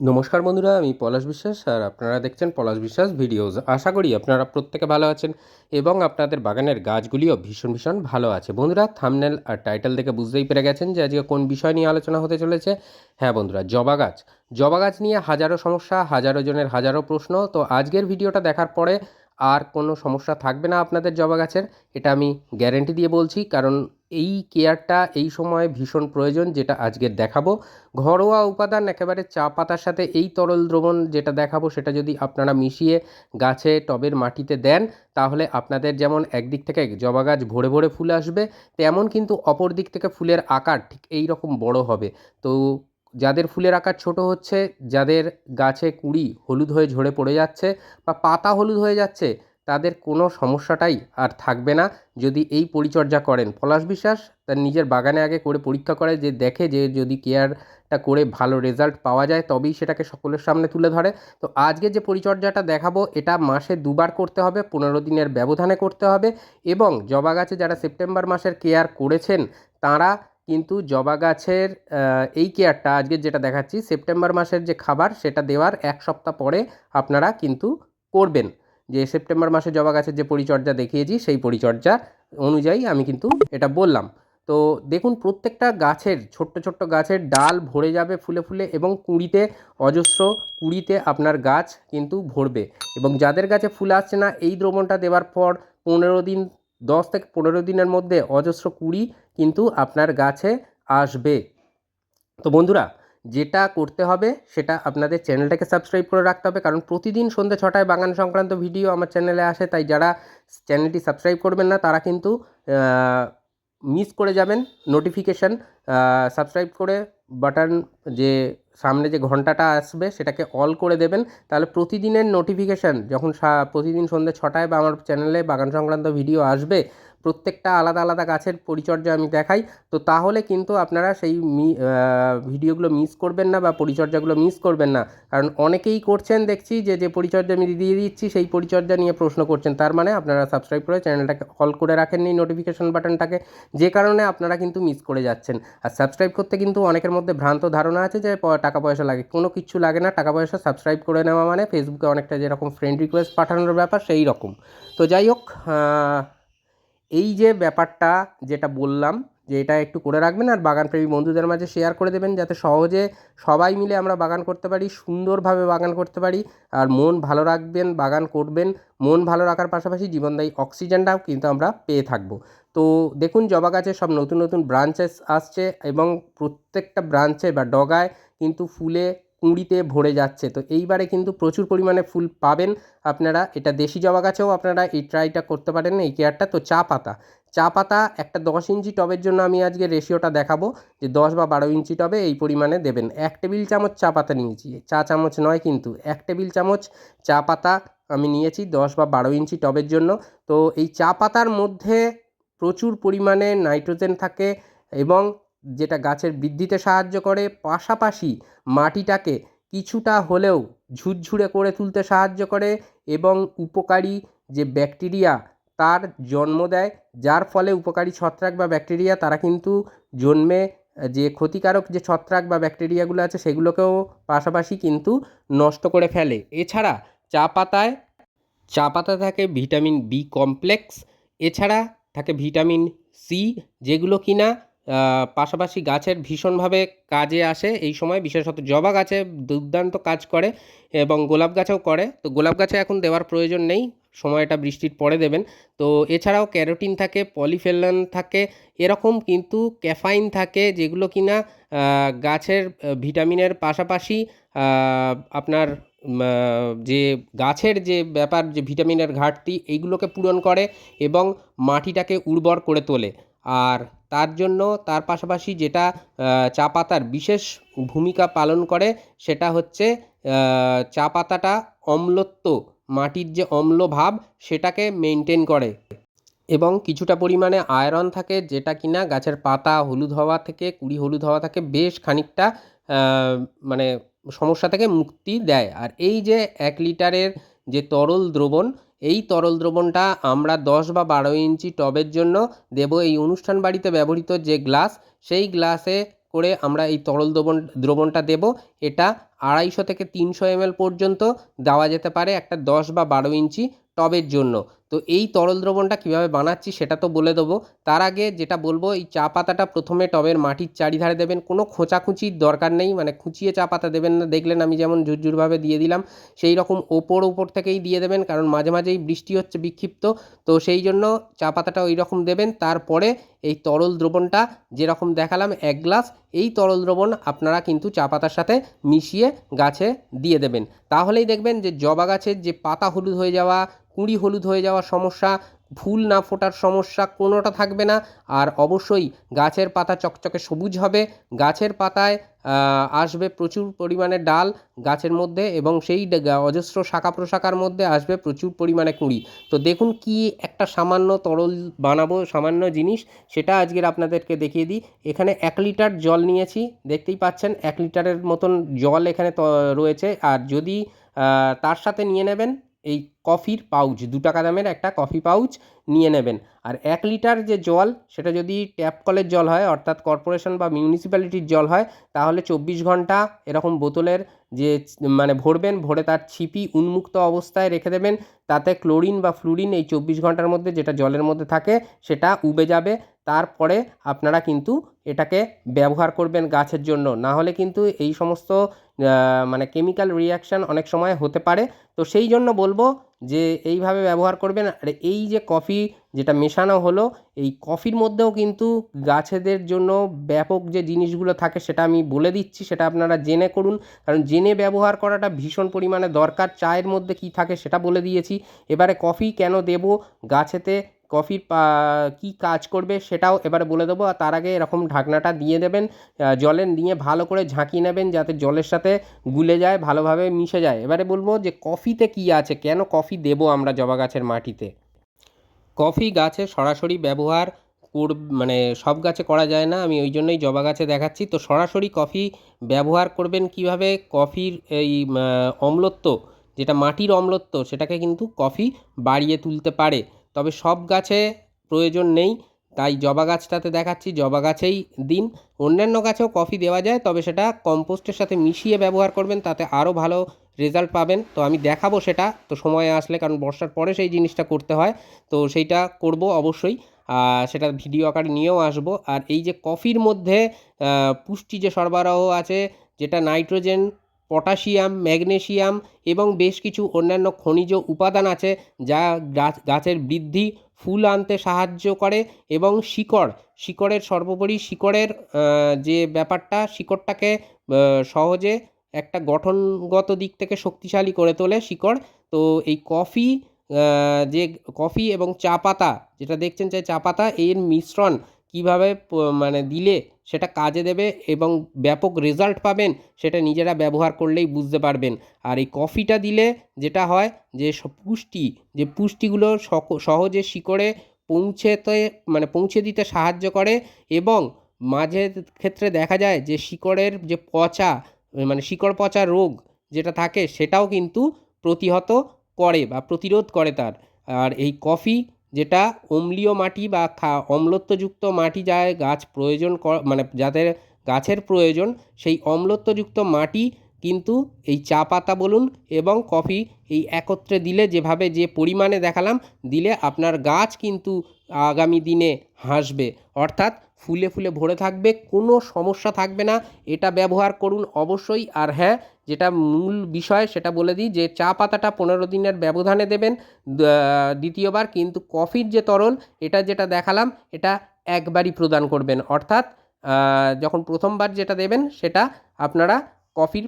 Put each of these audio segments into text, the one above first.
নমস্কার বন্ধুরা, আমি পলাশ বিশ্বাস আর আপনারা দেখছেন পলাশ বিশ্বাস ভিডিওস। আশা করি আপনারা প্রত্যেকে ভালো আছেন এবং আপনাদের বাগানের গাছগুলিও ভীষণ ভীষণ ভালো আছে। বন্ধুরা থামনেল আর টাইটেল দেখে বুঝতেই পেরে গেছেন যে আজকে কোন বিষয় নিয়ে আলোচনা হতে চলেছে। হ্যাঁ বন্ধুরা, জবা গাছ। জবা গাছ নিয়ে হাজারো সমস্যা, হাজারো জনের হাজারো প্রশ্ন। তো আজকের ভিডিওটা দেখার পরে আর কোনো সমস্যা থাকবে না আপনাদের জবা গাছের, এটা আমি গ্যারেন্টি দিয়ে বলছি। কারণ এই কেয়ারটা এই সময় ভীষণ প্রয়োজন যেটা আজকের দেখাবো। ঘরোয়া উপাদান একেবারে চা পাতার সাথে এই তরল দ্রবণ যেটা দেখাবো সেটা যদি আপনারা মিশিয়ে গাছে টবের মাটিতে দেন, তাহলে আপনাদের যেমন একদিক থেকে জবা গাছ ভরে ভরে ফুল আসবে, তেমন কিন্তু অপর দিক থেকে ফুলের আকার ঠিক এই রকম বড় হবে। তো যাদের ফুলের আকার ছোট হচ্ছে, যাদের গাছে কুঁড়ি হলুদ হয়ে ঝরে পড়ে যাচ্ছে বা পাতা হলুদ হয়ে যাচ্ছে তাদের কোনো সমস্যাটাই আর থাকবে না। যদি এই পরিচর্যা করেন, পলাশ বিশ্বাস তার নিজের বাগানে আগে করে পরীক্ষা করে যে দেখে যে যদি কেয়ারটা করে ভালো রেজাল্ট পাওয়া যায়, তবেই সেটাকে সকলের সামনে তুলে ধরে। তো আজকে যে পরিচর্যাটা দেখাবো, এটা মাসে দুবার করতে হবে, পনেরো দিনের ব্যবধানে করতে হবে এবং জবা গাছে যারা সেপ্টেম্বর মাসের কেয়ার করেছেন, তারা কিন্তু জবা গাছের এই কেয়ারটা আজকে যেটা দেখাচ্ছি, সেপ্টেম্বর মাসের যে খাবার, সেটা দেওয়ার এক সপ্তাহ পরে আপনারা কিন্তু করবেন। যে সেপ্টেম্বর মাসে জবা গাছের যে পরিচর্যা দেখিয়েছি, সেই পরিচর্যা অনুযায়ী আমি কিন্তু এটা বললাম। তো দেখুন, প্রত্যেকটা গাছের, ছোট্ট ছোট্ট গাছের ডাল ভরে যাবে ফুলে ফুলে এবং কুঁড়িতে, অজস্র কুঁড়িতে আপনার গাছ কিন্তু ভরবে। এবং যাদের গাছে ফুল আসছে না, এই দ্রবণটা দেওয়ার পর পনেরো দিন, দশ থেকে পনেরো দিনের মধ্যে অজস্র কুঁড়ি কিন্তু আপনার গাছে আসবে। তো বন্ধুরা যেটা করতে হবে সেটা আপনাদের চ্যানেলটাকে সাবস্ক্রাইব করে রাখতে হবে। কারণ প্রতিদিন সন্ধ্যে ছটায় বাগান সংক্রান্ত ভিডিও আমার চ্যানেলে আসে, তাই যারা চ্যানেলটি সাবস্ক্রাইব করবেন না, তারা কিন্তু মিস করে যাবেন নোটিফিকেশান সাবস্ক্রাইব করে বাটন যে সামনে যে ঘন্টাটা আসবে সেটাকে অল করে দেবেন। তাহলে প্রতিদিনের নোটিফিকেশান যখন প্রতিদিন সন্ধ্যে ছটায় বা আমার চ্যানেলে বাগান সংক্রান্ত ভিডিও আসবে প্রত্যেকটা আলাদা আলাদা গাছের পরিচর্যা আমি দেখাই। তো তাহলে কিন্তু আপনারা সেই ভিডিওগুলো মিস করবেন না বা পরিচর্যাগুলো মিস করবেন না। কারণ অনেকেই করছেন দেখছি যে যে পরিচর্যা আমি দিয়ে দিচ্ছি, সেই পরিচর্যা নিয়ে প্রশ্ন করছেন। তার মানে আপনারা সাবস্ক্রাইব করে চ্যানেলটাকে অল করে রাখেননি নোটিফিকেশন বাটনটাকে যে কারণে আপনারা কিন্তু মিস করে যাচ্ছেন। আর সাবস্ক্রাইব করতে কিন্তু অনেকের মধ্যে ভ্রান্ত ধারণা আছে যে টাকা পয়সা লাগে। কোনো কিছু লাগে না, টাকা পয়সা সাবস্ক্রাইব করে নেওয়া মানে ফেসবুকে অনেকটা যেরকম ফ্রেন্ড রিকোয়েস্ট পাঠানোর ব্যাপার, সেই রকম। তো যাই হোক এই যে ব্যাপারটা যেটা বললাম, যে এটা একটু করে রাখবেন আর বাগানপ্রেমী বন্ধুদের মাঝে শেয়ার করে দেবেন যাতে সহজে সবাই মিলে আমরা বাগান করতে পারি, সুন্দরভাবে বাগান করতে পারি আর মন ভালো রাখবেন, বাগান করবেন, মন ভালো রাখার পাশাপাশি জীবনদায়ী অক্সিজেনটাও কিন্তু আমরা পেয়ে থাকব। তো দেখুন, জবা গাছে সব নতুন নতুন ব্রাঞ্চেস আসছে এবং প্রত্যেকটা ব্রাঞ্চে বা ডগায় কিন্তু ফুলে কুঁড়িতে ভরে যাচ্ছে। তো এইবারে কিন্তু প্রচুর পরিমাণে ফুল পাবেন আপনারা। এটা দেশি জবা গাছেও আপনারা এই ট্রাইটা করতে পারেন এই কেয়ারটা। তো চা পাতা চা পাতা একটা দশ ইঞ্চি টবের জন্য আমি আজকে রেশিওটা দেখাবো যে দশ বা বারো ইঞ্চি টবে এই পরিমাণে দেবেন। এক টেবিল চামচ চা পাতা নিয়েছি, চা চামচ নয় কিন্তু এক টেবিল চামচ চা পাতা আমি নিয়েছি দশ বা বারো ইঞ্চি টবের জন্য। তো এই চা পাতার মধ্যে প্রচুর পরিমাণে নাইট্রোজেন থাকে এবং যেটা গাছের বৃদ্ধিতে সাহায্য করে, পাশাপাশি মাটিটাকে কিছুটা হলেও ঝুরঝুরে করে তুলতে সাহায্য করে এবং উপকারী যে ব্যাকটেরিয়া তার জন্ম দেয়, যার ফলে উপকারী ছত্রাক বা ব্যাকটেরিয়া তারা কিন্তু জন্মে যে ক্ষতিকারক যে ছত্রাক বা ব্যাকটেরিয়াগুলো আছে সেগুলোকেও পাশাপাশি কিন্তু নষ্ট করে ফেলে। এছাড়া চা পাতায়, চা পাতা থাকে ভিটামিন বি কমপ্লেক্স, এছাড়া থাকে ভিটামিন সি, যেগুলো কিনা পাশাপাশি গাছের ভীষণভাবে কাজে আসে এই সময়, বিশেষত জবা গাছে দুর্দান্ত কাজ করে এবং গোলাপ গাছেও করে। তো গোলাপ গাছে এখন দেওয়ার প্রয়োজন নেই, সময়টা বৃষ্টির পরে দেবেন। তো এছাড়াও ক্যারোটিন থাকে পলিফেলন থাকে, এরকম কিন্তু ক্যাফাইন থাকে যেগুলো কিনা গাছের ভিটামিনের পাশাপাশি আপনার যে গাছের যে ব্যাপার, যে ভিটামিনের ঘাটতি, এইগুলোকে পূরণ করে এবং মাটিটাকে উর্বর করে তোলে। আর তার জন্য তার পাশাপাশি যেটা চা পাতার বিশেষ ভূমিকা পালন করে সেটা হচ্ছে চা পাতাটা অম্লত্ব, মাটির যে অম্ল ভাব সেটাকে মেনটেন করে। এবং কিছুটা পরিমাণে আয়রন থাকে যেটা কিনা গাছের পাতা, হলুদ হওয়া থেকে, কুড়ি হলুদ হওয়া থেকে বেশ খানিকটা মানে সমস্যা থেকে মুক্তি দেয়। আর এই যে এক লিটারের যে তরল দ্রবণ এই তরল দ্রবণটা আমরা দশ বা বারো ইঞ্চি টবের জন্য দেব এই অনুষ্ঠান বাড়িতে ব্যবহৃত যে গ্লাস, সেই গ্লাসে করে আমরা এই তরল দ্রবণ, দ্রবণটা দেব। এটা আড়াইশো থেকে তিনশো এমএল পর্যন্ত দেওয়া যেতে পারে একটা দশ বা বারো ইঞ্চি টবের জন্য। তো এই তরল দ্রবণটা কীভাবে বানাচ্ছি সেটা তো বলে দেবো। তার আগে যেটা বলব, এই চা পাতাটা প্রথমে টবের মাটির চারিধারে দেবেন, কোনো খোঁচাখুচির দরকার নেই মানে খুঁচিয়ে চা পাতা দেবেন না, দেখলেন আমি যেমন ঝুরঝুরভাবে দিয়ে দিলাম, সেই রকম ওপর ওপর থেকেই দিয়ে দেবেন, কারণ মাঝে মাঝেই বৃষ্টি হচ্ছে বিক্ষিপ্ত, তো সেই জন্য চা পাতাটা ওই রকম দেবেন। তারপরে এই তরল দ্রবণটা যেরকম দেখালাম, এক গ্লাস, এই তরল দ্রবণ আপনারা কিন্তু চা পাতার সাথে মিশিয়ে গাছে দিয়ে দেবেন। তাহলেই দেখবেন যে জবা গাছের যে পাতা হলুদ হয়ে যাওয়া কুঁড়ি হলুদ হয়ে যাওয়ার সমস্যা, ফুল না ফোটার সমস্যা কোনোটা থাকবে না। আর অবশ্যই গাছের পাতা চকচকে সবুজ হবে। গাছের পাতায় আসবে প্রচুর পরিমাণে ডাল গাছের মধ্যে এবং সেই অজস্র শাখা প্রশাখার মধ্যে আসবে প্রচুর পরিমাণে কুঁড়ি। তো দেখুন কি একটা সামান্য তরল বানাবো, সামান্য জিনিস, সেটা আজকের আপনাদেরকে দেখিয়ে দিই। এখানে এক লিটার জল নিয়েছি, দেখতেই পাচ্ছেন এক লিটারের মতন জল এখানে রয়েছে। আর যদি তার সাথে নিয়ে নেবেন এই কফির পাউচ, দু টাকা দামের একটা কফি পাউচ নিয়ে নেবেন। আর এক লিটার যে জল, সেটা যদি ট্যাপ কলের জল হয়, অর্থাৎ কর্পোরেশন বা মিউনিসিপ্যালিটির জল হয়, তাহলে চব্বিশ ঘণ্টা এরকম বোতলের যে মানে ভরবেন, ভরে তার ছিপি উন্মুক্ত অবস্থায় রেখে দেবেন। তাতে ক্লোরিন বা ফ্লুরিন এই চব্বিশ ঘণ্টার মধ্যে যেটা জলের মধ্যে থাকে, সেটা উবে যাবে। তারপরে আপনারা কিন্তু এটাকে ব্যবহার করবেন গাছের জন্য। না হলে কিন্তু এই সমস্ত মানে কেমিক্যাল রিয়াকশান অনেক সময় হতে পারে। তো সেই জন্য বলব যে এইভাবে ব্যবহার করবেন। আর এই যে কফি যেটা মেশানো হলো, এই কফির মধ্যেও কিন্তু গাছেদের জন্য ব্যাপক যে জিনিসগুলো থাকে সেটা আমি বলে দিচ্ছি, সেটা আপনারা জেনে করুন। কারণ জেনে ব্যবহার করাটা ভীষণ পরিমাণে দরকার। চায়ের মধ্যে কি থাকে সেটা বলে দিয়েছি। এবারে কফি কেন দেব? গাছেতে কফির কী কাজ করবে সেটাও এবারে বলে দেবো। আর তার আগে এরকম ঢাকনাটা দিয়ে দেবেন জলে নিয়ে ভালো করে ঝাঁকিয়ে নেবেন যাতে জলের সাথে গুলে যায়, ভালোভাবে মিশে যায়। এবারে বলব যে কফিতে কী আছে, কেন কফি দেবো আমরা জবা গাছের মাটিতে? কফি গাছে সরাসরি ব্যবহার কর মানে সব গাছে করা যায় না, আমি ওই জন্যই জবা গাছে দেখাচ্ছি। তো সরাসরি কফি ব্যবহার করবেন কীভাবে? কফির এই অম্লত্ব, যেটা মাটির অম্লত্ব, সেটাকে কিন্তু কফি বাড়িয়ে তুলতে পারে। তবে সব গাছে প্রয়োজন নেই। তাই জবা গাছটাতে দেখাচ্ছি, জবা গাছেই দিন। অন্যান্য গাছেও কফি দেওয়া যায়, তবে সেটা কম্পোস্টের সাথে মিশিয়ে ব্যবহার করবেন, তাতে আরও ভালো রেজাল্ট পাবেন। তো আমি দেখাবো সেটা, তো সময় আসলে, কারণ বর্ষার পরে সেই জিনিসটা করতে হয়। তো সেইটা করব অবশ্যই সেটা ভিডিও আকারে নিয়েও আসব। আর এই যে কফির মধ্যে পুষ্টি যে সরবরাহ আছে, যেটা নাইট্রোজেন পটাশিয়াম, ম্যাগনেশিয়াম এবং বেশ কিছু অন্যান্য খনিজ উপাদান আছে যা গাছের বৃদ্ধি, ফুল আনতে সাহায্য করে এবং শিকড়। শিকড়ের সর্বোপরি শিকড়ের যে ব্যাপারটা, শিকড়টাকে সহজে একটা গঠনগত দিক থেকে শক্তিশালী করে তোলে শিকড়। তো এই কফি যে কফি এবং চা পাতা, যেটা দেখছেন যে চা পাতা, এর মিশ্রণ কীভাবে মানে দিলে সেটা কাজে দেবে এবং ব্যাপক রেজাল্ট পাবেন, সেটা নিজেরা ব্যবহার করলেই বুঝতে পারবেন। আর এই কফিটা দিলে যেটা হয় যে পুষ্টি, যে পুষ্টিগুলো সহজে শিকড়ে পৌঁছেতে মানে পৌঁছে দিতে সাহায্য করে এবং মাঝের ক্ষেত্রে দেখা যায় যে শিকড়ের যে পচা মানে শিকড় পচা রোগ যেটা থাকে সেটাও কিন্তু প্রতিহত করে বা প্রতিরোধ করে তার। আর এই কফি যেটা অম্লীয় মাটি বা অম্লত্বযুক্ত মাটি যায় গাছ প্রয়োজন মানে যাদের গাছের প্রয়োজন, সেই অম্লত্বযুক্ত মাটি কিন্তু এই চা পাতা বলুন এবং কফি এই একত্রে দিলে যেভাবে যে পরিমাণে দেখালাম, দিলে আপনার গাছ কিন্তু আগামী দিনে হাসবে। অর্থাৎ ফুলে ফুলে ভরে থাকবে, কোনো সমস্যা থাকবে না। এটা ব্যবহার করুন অবশ্যই। আর হ্যাঁ যেটা মূল বিষয় সেটা বলে দিই যে চা পাতাটা পনেরো দিনের ব্যবধানে দেবেন দ্বিতীয়বার, কিন্তু কফির যে তরল, এটা যেটা দেখালাম, এটা একবারই প্রদান করবেন। অর্থাৎ যখন প্রথমবার যেটা দেবেন, সেটা আপনারা কফির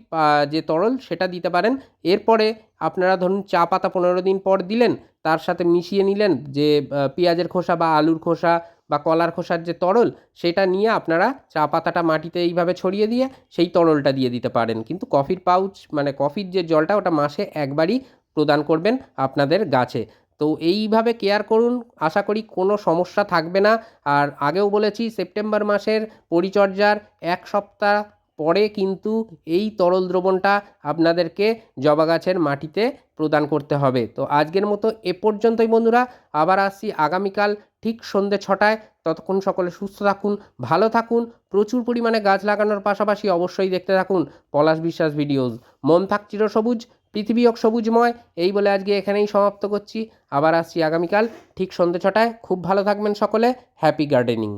যে তরল, সেটা দিতে পারেন। এরপরে আপনারা ধরুন চা পাতা পনেরো দিন পর দিলেন, তার সাথে মিশিয়ে নিলেন যে পেঁয়াজের খোসা বা আলুর খোসা বা কলার খোসার যে তরল, সেটা নিয়ে আপনারা চা পাতাটা মাটিতে এইভাবে ছড়িয়ে দিয়ে সেই তরলটা দিয়ে দিতে পারেন। কিন্তু কফির পাউচ মানে কফির যে জলটা, ওটা মাসে একবারই প্রদান করবেন আপনাদের গাছে। তো এইভাবে কেয়ার করুন। আশা করি কোনো সমস্যা থাকবে না। আর আগেও বলেছি, সেপ্টেম্বর মাসের পরিচর্যার এক সপ্তাহ পরে কিন্তু এই তরল দ্রবণটা আপনাদেরকে জবা গাছের মাটিতে প্রদান করতে হবে। তো আজকের মতো এ পর্যন্তই বন্ধুরা। আবার আসছি আগামীকাল ঠিক সন্ধ্যে ছটায়। ততক্ষণ সকলে সুস্থ থাকুন, ভালো থাকুন, প্রচুর পরিমাণে গাছ লাগানোর পাশাপাশি অবশ্যই দেখতে থাকুন পলাশ বিশ্বাস ভিডিওস। মন থাক চিরসবুজ পৃথিবী হোক সবুজময়। এই বলে আজকে এখানেই সমাপ্ত করছি। আবার আসছি আগামীকাল ঠিক সন্ধ্যে ছটায়। খুব ভালো থাকবেন সকলে। Happy gardening.